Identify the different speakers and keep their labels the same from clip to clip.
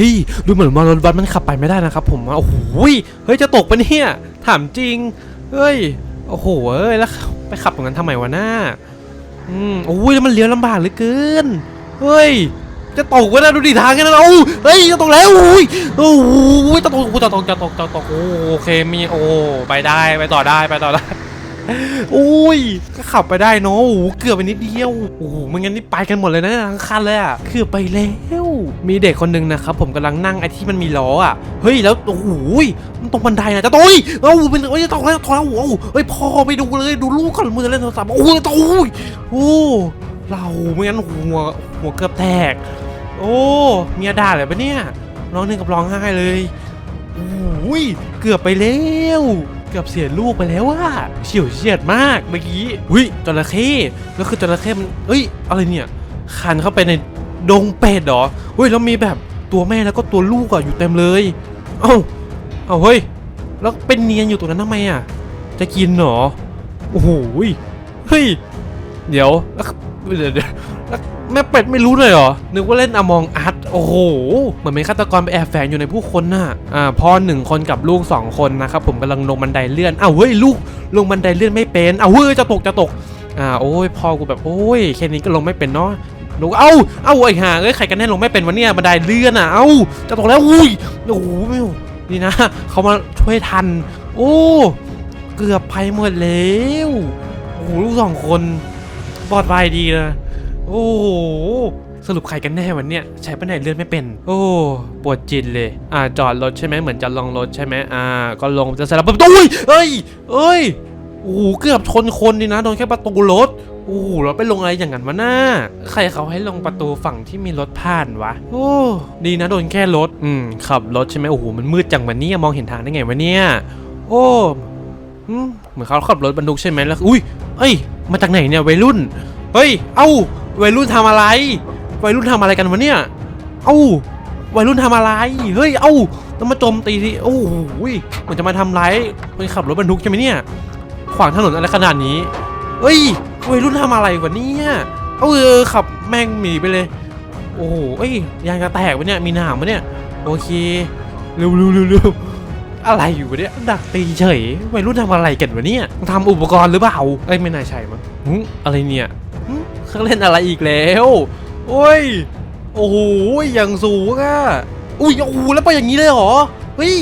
Speaker 1: ฮ้ยดูเหมือนว่ารถบัสมันขับไปไม่ได้นะครับ ผมโอ้โหยเฮ้ยจะตกปะเนี่ยถามจริงเฮ้ยโอ้โหเอ้ยแล้วไปขับตรงนั้นทำไมวะหน้าอืมโอ้ยแล้วมันเลี้ยวลำบากเหลือเกินเฮ้ยจะตกวะนะดูดิทางกันนะโอ้เฮ้ยจะตกแล้วโอ้ยโอ้โหจะตกจะตกจะตกจะตกโอเคมีโอ้ไปได้ไปต่อได้ไปต่อได้ อุ้ย ก็ขับไปได้เนาะโอ้โหเกือบไปนิดเดียว โอ้โหไม่งั้นนี่ไปกันหมดเลยนะทั้งคันเลยอะเกือบไปแล้วมีเด็กคนหนึงนะครับผมกำลังนั่งไอ้ที่มันมีล้ออะเฮ้ยแล้วโอ้โหมันตรงบันไดนะจะตุ้ยเอ้าเป็นเอ้ยจะตกแล้วตกแล้วโอ้โหเฮ้ยพ่อไปดูเลยดูลูกก่อนมือเล่นโทรศัพท์โอ้โหจะตกโอ้ยโอ้เราไม่งั้นหัวหัวเกือบแตก โอ้เมียด่าเลยปะเนี่ยร้องหนึ่งกับร้องไห้เลยโอ้ยเกือบไปแล้ว เกือบเสียลูกไปแล้วอะเฉียวเฉียดมากเมื่อกี้หุ้ยจระเข้แล้วคือจระเข้มันเอ้ยอะไรเนี่ยคันเข้าไปในดงเป็ดเหรอเฮ้ยแล้วมีแบบตัวแม่แล้วก็ตัวลูกอะอยู่เต็มเลยเอ้าเอ้าเฮ้ยแล้วเป็นเนียนอยู่ตรงนั้นทำไมอะจะกินเหรอโอ้โหเฮ้ยเดี๋ยวแล้วเดี๋ยวเดี๋ยวแม่เป็ดไม่รู้เลยเหรอนึกว่าเล่นอมองอัด โอ้โห เหมือนเป็นฆาตกรไปแอบแฝงอยู่ในผู้คนน่ะ อ่าพ่อหนึ่งคนกับลูกสองคนนะครับผมกำลังลงบันไดเลื่อนอ้าวเฮ้ยลูกลงบันไดเลื่อนไม่เป็นอ้าวเฮ้ยจะตกจะตก อ่าโอ้ยพ่อกูแบบโอ้ยแค่นี้ก็ลงไม่เป็นเนาะลูกเอ้าเอ้าไอ้ห่าเอ้ยใครกันแน่ลงไม่เป็นวะเนี่ยบันไดเลื่อนอะเอ้าจะตกแล้วอุ้ยโอ้โหนี่นะเขามาช่วยทัน โอ้เกือบไปหมดแล้วโอ้โหลูกสองคนปลอดภัยดีนะโอ้โห สรุปใครกันแน่วันเนี้ยใช้ปันไดเลื่อนไม่เป็น โอ้ปวดจิตเลย อ่าจอดรถใช่ไหมเหมือนจะลองรถใช่ไหมอ่า ก็ลงจะเสร็จแล้วปุ๊บอุ้ยเอ้ยเอ้ยโอ้โหเกือบชนคนนี่นะโดนแค่ประตูรถโอ้โหเราไปลงอะไรอย่างนั้นวะน้า ใครเขาให้ลงประตูฝั่งที่มีรถผ่านวะ โอ้ดีนะโดนแค่รถ อืมขับรถใช่ไหมโอ้โหมันมืดจังวันนี้มองเห็นทางได้ไงวะเนี่ยโอ้อืมเหมือนเขาขับรถบรรทุกใช่ไหมแล้ว อุ้ยเอ้ย มาจากไหนเนี่ยวัยรุ่น เฮ้ย เอ้าวัยรุ่นทำอะไร วัยรุ่นทำอะไรกันวะเนี่ย เอ้า วัยรุ่นทำอะไร เฮ้ย เอ้าต้องมาโจมตีที่โอ้โหเหมือนจะมาทำร้ายคนขับรถบรรทุกใช่ไหมเนี่ย ขวางถนนอะไรขนาดนี้ เฮ้ย วัยรุ่นทำอะไรวะเนี่ยเอาเออขับแม่งหนีไปเลย โอ้โหเอ้ย ยางจะแตกวะเนี่ย มีหนามวะเนี่ย โอเค เร็วเร็วเร็วอะไรอยู่วะเนี่ย ดักตีเฉย วัยรุ่นทำอะไรกันวะเนี่ยทำอุปกรณ์หรือเปล่า เอ้ย ไม่น่าใช่มั้งอะไรเนี่ยเครื่องเล่นอะไรอีกแล้ว โอ้ย โอ้โห อย่างสูงอะอุ้ย โอ้โห แล้วไปอย่างนี้เลยเหรอ เฮ้ย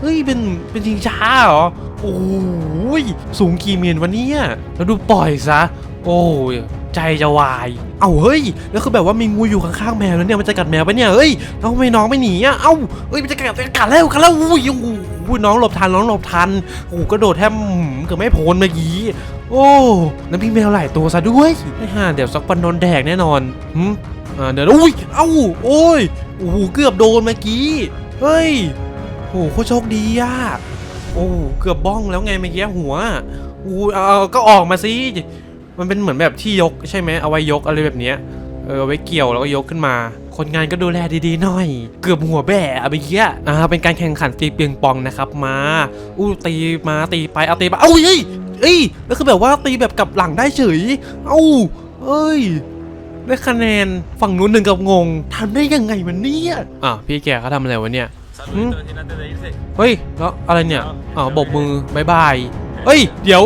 Speaker 1: เฮ้ย เป็น เป็นชิงช้าเหรอ อ้ยสูงกี่เมตรวะเนี่ยแล้วดูปล่อยซะ โอ้ยใจจะวาย เอ้าเฮ้ย แล้วคือแบบว่ามีงูอยู่ข้างๆแมวแล้วเนี่ยมันจะกัดแมวปะเนี่ย เฮ้ยแล้วทำไมน้องไม่หนีอะ เอ้า เฮ้ยมันจะกัดจะกัดแล้วกัดแล้วอุ้ยโอ้โหน้องหลบทันน้องหลบทันโอ้กระโดดแทบหืมเกือบไม่พ้นเมื่อกี้โอ้แล้วมีแมวหลายตัวซะด้วยไม่ห่าเดี๋ยวสักปันโดนแดกแน่นอนหืมอ่าเดี๋ยวอุ้ย เอ้า โอ้ยโอ้โหเกือบโดนเมื่อกี้ เฮ้ยโอ้โหโคตรโชคดีอะ โอ้เกือบบ้องแล้วไงเมื่อกี้หัวอู้เอาก็ออกมาสิมันเป็นเหมือนแบบที่ยกใช่ไหมเอาไว้ยกอะไรแบบเนี้ยเออไว้เกี่ยวแล้วก็ยกขึ้นมา คนงานก็ดูแลดีๆหน่อย เกือบหัวแบะอะเมื่อกี้อ่าเป็นการแข่งขันตีเปียงปองนะครับมาอู้ตีมาตีไปเอาตีไปเอ้าเฮ้ยเอ้ยแล้วคือแบบว่าตีแบบกลับหลังได้เฉยเอ้าเอ้ยได้คะแนนฝั่งนู้นหนึ่งกับงงทำได้ยังไงมันเนี่ยอะพี่แกเขาทำอะไรวะเนี่ย
Speaker 2: Saludito desde antes de irse.
Speaker 1: เฮ้ยแล้วอะไรเนี่ยอ๋อบกมือบายบายเฮ้ย เดี๋ยว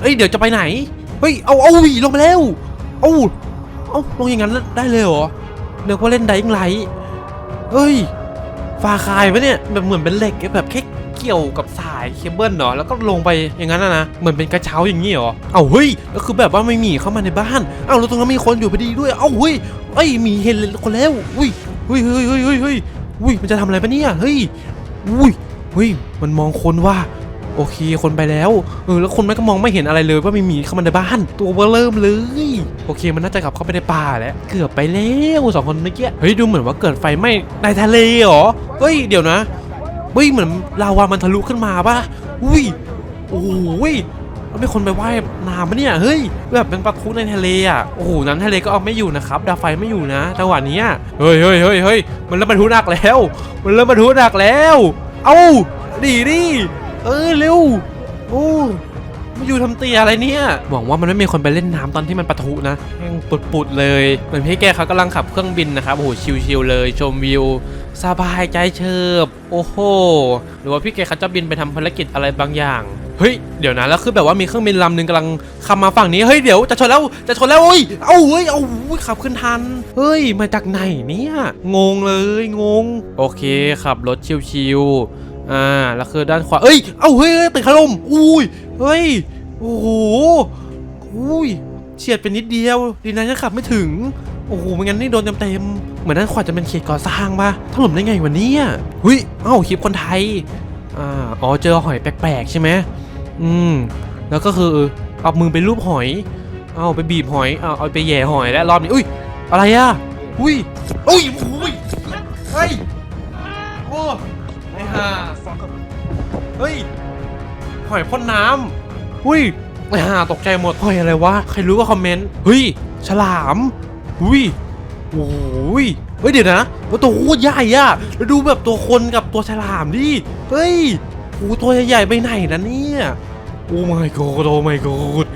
Speaker 1: เฮ้ย เดี๋ยวจะไปไหน เฮ้ย เอาเอาหวีลงไปแล้ว เอาเอาลงอย่างนั้นได้เลยเหรอเนึกว่าเล่นไดอิงไลท์เฮ้ยฟาคายปะเนี่ยแบบเหมือนเป็นเหล็กแบบแค่เกี่ยวกับสายเคเบิลเนาะแล้วก็ลงไปอย่างนั้นนะนะเหมือนเป็นกระเช้าอย่างนี้เหรอเอาเฮ้ยแล้วคือแบบว่าไม่มีเข้ามาในบ้านเอาแล้วตรงนั้นมีคนอยู่พอดีด้วยเอาเฮ้ยเอ้ยมีเห็นคนแล้วอุ้ยเฮ้ยเฮ้ยเฮ้ยเฮ้ยเฮ้ย อุ้ยมันจะทำอะไรปะเนี่ยเฮ้ยอุ้ยเฮ้ยมันมองคนว่าโอเคคนไปแล้วเออแล้วคนมันก็มองไม่เห็นอะไรเลยว่ามีหมีเข้ามาในบ้าน ตัวเบอเริ่มเลย โอเคมันน่าจะกลับเข้าไปในป่าแล้วเกือบไปแล้วสองคนเมื่อกี้เฮ้ยดูเหมือนว่าเกิดไฟไหม้ในทะเลเหรอเฮ้ยเดี๋ยวนะเฮ้ยเหมือนลาวามันทะลุขึ้นมาป่ะอุ้ยโอ้ย แล้วมีคนไปว่ายน้ำมะเนี่ยเฮ้ยแบบเป็นปะทุในทะเลอะโอ้โหน้ำทะเลก็เอาไม่อยู่นะครับดาไฟไม่อยู่นะจังหวะนี้เฮ้ยเฮ้ยเฮ้ยเฮ้ยมันเริ่มบรรทุหนักแล้ว มันเริ่มบรรทุหนักแล้ว เอ้าดีดิเออเร็วโอ้มาอยู่ทำเตียอะไรเนี่ยหวังว่ามันไม่มีคนไปเล่นน้ำตอนที่มันปะทุนะแม่งปุดๆเลยเหมือนพี่แกเขากำลังขับเครื่องบินนะครับโอ้โหชิวๆเลยชมวิวสบายใจเฉิบ โอ้โห หรือว่าพี่เกเขาจะบินไปทำภารกิจอะไรบางอย่าง เฮ้ยเดี๋ยวนะแล้วคือแบบว่ามีเครื่องบินลำหนึ่งกำลังขับมาฝั่งนี้เฮ้ยเดี๋ยวจะชนแล้วจะชนแล้วเฮ้ยเอ้าเฮ้ยเอ้าขับขึ้นทัน เฮ้ยมาจากไหนเนี่ยงงเลยงง โอเคขับรถชิวๆอ่าแล้วคือด้านขวาเอ้ยเอ้าเฮ้ยติดขลมอุ้ยเฮ้ยโอ้โหอุ้ยเฉียดไปนิดเดียว ดีนะยังขับไม่ถึงโอ้โหไม่งั้นนี่โดนเต็มๆเหมือนด้านขวาจะเป็นเขตก่อสร้างปะถล่มได้ไงวันนี้หุยเอ้าคลิปคนไทย อ่าอ๋อเจอหอยแปลกๆใช่ไหมอืมแล้วก็คือเอามือไปรูปหอย เอาไปบีบหอย เอาเอาไปแย่หอยแล้วรอบนี้ อุ้ย อะไรอะ อุ้ย อุ้ยอุ้ยเฮ้ย โอ้ไอ้ห่าเฮ้ย หอยพ่นน้ำหุ้ยไอ้ห่าตกใจหมดหอยอะไรวะ ใครรู้ก็คอมเมนต์ เฮ้ย ฉลามหุ้ยโอ้ย เฮ้ยเดี๋ยวนะว่าตัวโคตรใหญ่อะแล้วดูแบบตัวคนกับตัวฉลามดิ เฮ้ยโอ้ตัวใหญ่ๆไปไหนนะเนี่ย โอ้ my god โอ้ my god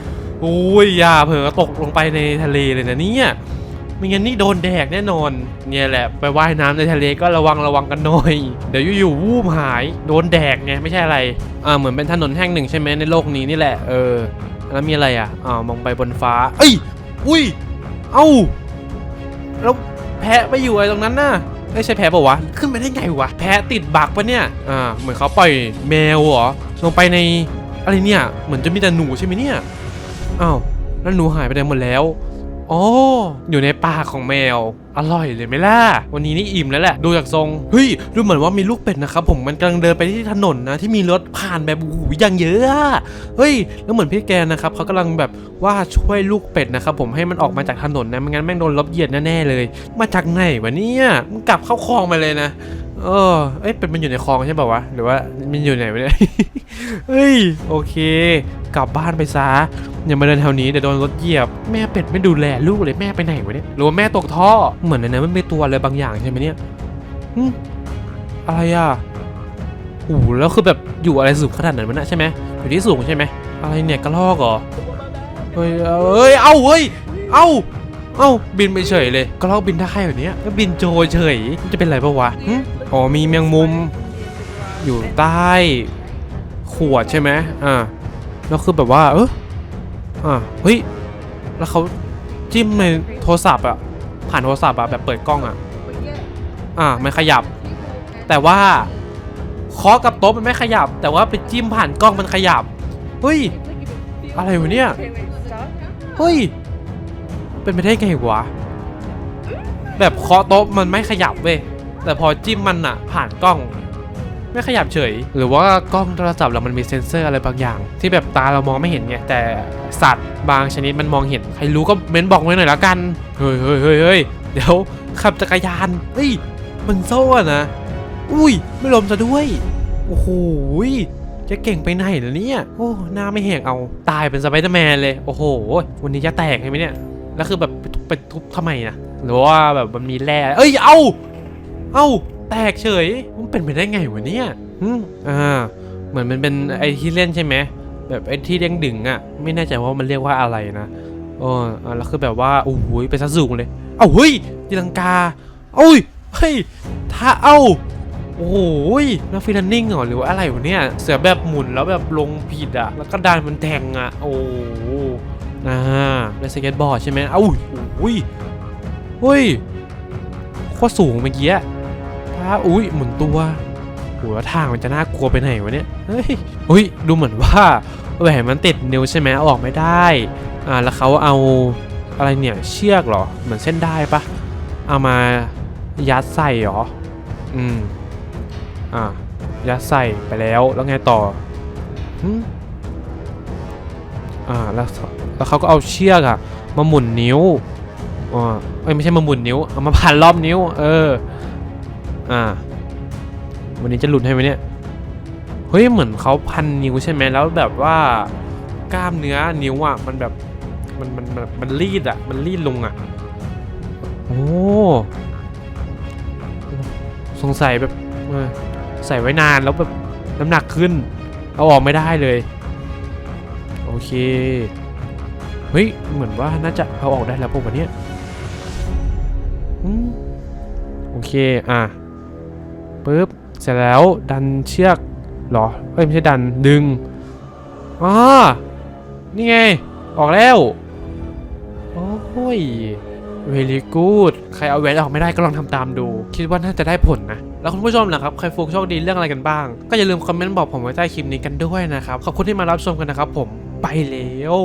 Speaker 1: โอ้ยอย่าเผลอตกลงไปในทะเลเลยนะเนี่ยไม่งั้นนี่โดนแดกแน่นอน เนี่ยแหละไปว่ายน้ำในทะเลก็ระวังระวังกันหน่อย เดี๋ยวอยู่ๆวูบหายโดนแดกไงไม่ใช่อะไร อ่าเหมือนเป็นถนนแห่งหนึ่งใช่ไหมในโลกนี้นี่แหละ เออ แล้วมีอะไรอะอ่ามองไปบนฟ้า เอ้ย อุ้ย เอ้า แล้ว แพะไปอยู่อะไรตรงนั้นน่ะไม่ใช่แพะปะวะ ขึ้นไปได้ไงวะ แพะติดบักปะเนี่ย อ่า เหมือนเขาปล่อยแมวเหรอ ลงไปในอะไรเนี่ย เหมือนจะมีแต่หนูใช่ไหมเนี่ย อ้าว แล้วหนูหายไปไหนหมดแล้ว โอ๋อยู่ในปากของแมว อร่อยเลยไหมล่ะ วันนี้นี่อิ่มแล้วแหละ ดูจากทรง เฮ้ย ดูเหมือนว่ามีลูกเป็ดนะครับผม มันกำลังเดินไปที่ถนนนะ ที่มีรถผ่านแบบโอ้โหอย่างเยอะอะเฮ้ย แล้วเหมือนพี่แกนะครับเขากำลังแบบว่าช่วยลูกเป็ดนะครับผม ให้มันออกมาจากถนนนะ ไม่งั้นแม่งโดนรถเหยียดแน่ๆเลย มาจากไหนวะเนี่ยมันกลับเข้าคลองไปเลยนะ เออ เอ้ยเป็ดมันอยู่ในคลองใช่ป่าวะ หรือว่ามันอยู่ไหนวะเนี่ย เฮ้ย โอเค กลับบ้านไปซะ อย่ามาเดินแถวนี้เดี๋ยวโดนรถเหยียบ แม่เป็ดไม่ดูแลลูกเลยแม่ไปไหนวะเนี่ย หรือว่าแม่ตกท่อ เหมือนในนั้นมันมีตัวอะไรบางอย่างใช่ไหมเนี่ยอะไรอะโอ้แล้วคือแบบอยู่อะไรสูงขนาดนั้นมันนะใช่ไหมอยู่ที่สูงใช่ไหม อะไรเนี่ยกระลอกเหรอ เฮ้ย เอ้ย เอ้า เฮ้ย เอ้าเอ้าบินไปเฉยเลยกระลอกบินได้แบบเนี้ยก็บินโจยเฉยมันจะเป็นไรปะวะ อ๋อมีแมงมุม อยู่ใต้ขวดใช่ไหมอ่าแล้วคือแบบว่า เอออ่าเฮ้ย แล้วเขาจิ้มในโทรศัพท์อะผ่านโทรศัพท์อะแบบเปิดกล้องอะอ่ามันขยับ แต่ว่าเคาะกับโต๊ะมันไม่ขยับ แต่ว่าไปจิ้มผ่านกล้องมันขยับ เฮ้ย อะไรวะเนี่ย เฮ้ย เป็นไปได้ไงวะ แบบเคาะโต๊ะมันไม่ขยับเว้ย แต่พอจิ้มมันอะผ่านกล้อง ไม่ขยับเฉย หรือว่ากล้องโทรศัพท์เรามันมีเซ็นเซอร์อะไรบางอย่าง ที่แบบตาเรามองไม่เห็นไงแต่สัตว์บางชนิดมันมองเห็นใครรู้ก็เม้นบอกไว้หน่อยละกันเฮ้ยเฮ้ยเฮ้ยเฮ้ยเดี๋ยวขับจักรยานเฮ้ยมันโซ่นะอุ้ยไม่ลมซะด้วยโอ้โหจะเก่งไปไหนล่ะเนี่ยโอ้หน้าไม่แหกเอาตายเป็นสไปเดอร์แมนเลยโอ้โห วันนี้จะแตกใช่ไหมเนี่ยแล้วคือแบบไปทุบทำไมนะหรือว่าแบบมันมีแร่เอ้ยเอา เอ้า แตกเฉย มันเป็นไปได้ไงวะเนี่ยอืมอ่า เหมือนมันเป็นไอที่เล่นใช่ไหม แบบไอที่เด้งดึงอะ ไม่แน่ใจว่ามันเรียกว่าอะไรนะเอออ่าแล้วคือแบบว่า โอ้โหไปซะสูงเลย เอ้าเฮ้ยตีลังกาเอ้ย เฮ้ยท่าเอ้า โอ้โหยแล้วฟรีแลนนิ่งเหรอ หรือว่าอะไรวะเนี่ย เสือแบบหมุนแล้วแบบลงผิดอะ แล้วก็ดันมันแทงอะ โอ้โหอ่าเล่นสเก็ตบอร์ดใช่ไหมเอ้าอุ้ยเฮ้ยโคตรสูงเมื่อกี้าอุ้ยหมุนตัวโหแล้วทางมันจะน่ากลัวไปไหนวะเนี่ย เฮ้ย อุ้ย ดูเหมือนว่าแหวนมันติดนิ้วใช่ไหมเอาออกไม่ได้ อ่า แล้วเขาเอาอะไรเนี่ยเชือกเหรอ เหมือนเส้นได้ปะเอามายัดใส่เหรอ อืม อะยัดใส่ไปแล้ว แล้วไงต่ออ่า แล้วแล้วเขาก็เอาเชือกอะมาหมุนนิ้วอ่าไม่ใช่มาหมุนนิ้ว เอามาพันรอบนิ้ว เออ อ่า วันนี้จะหลุดให้ไหมเนี่ย เฮ้ยเหมือนเขาพันนิ้วใช่ไหมแล้วแบบว่ากล้ามเนื้อนิ้วอะมันแบบมันมันมันมันรีดอะ มันรีดลงอะ โอ้สงสัยแบบใส่ไว้นานแล้วแบบน้ำหนักขึ้น เอาออกไม่ได้เลย โอเค เฮ้ย เหมือนว่าน่าจะเอาออกได้แล้วพวกวันเนี้ยโอเค อะ ปึ๊บเสร็จแล้วดันเชือกหรอเอ้ยไม่ใช่ดันดึงอ๋อนี่ไง ออกแล้ว โอ้ย very good ใครเอาแหวนออกไม่ได้ก็ลองทำตามดู คิดว่าน่าจะได้ผลนะ แล้วคุณผู้ชมล่ะครับ ใครฟุกโชคดีเรื่องอะไรกันบ้าง ก็อย่าลืมคอมเมนต์บอกผมไว้ใต้คลิปนี้กันด้วยนะครับ ขอบคุณที่มารับชมกันนะครับผมไปแล้ว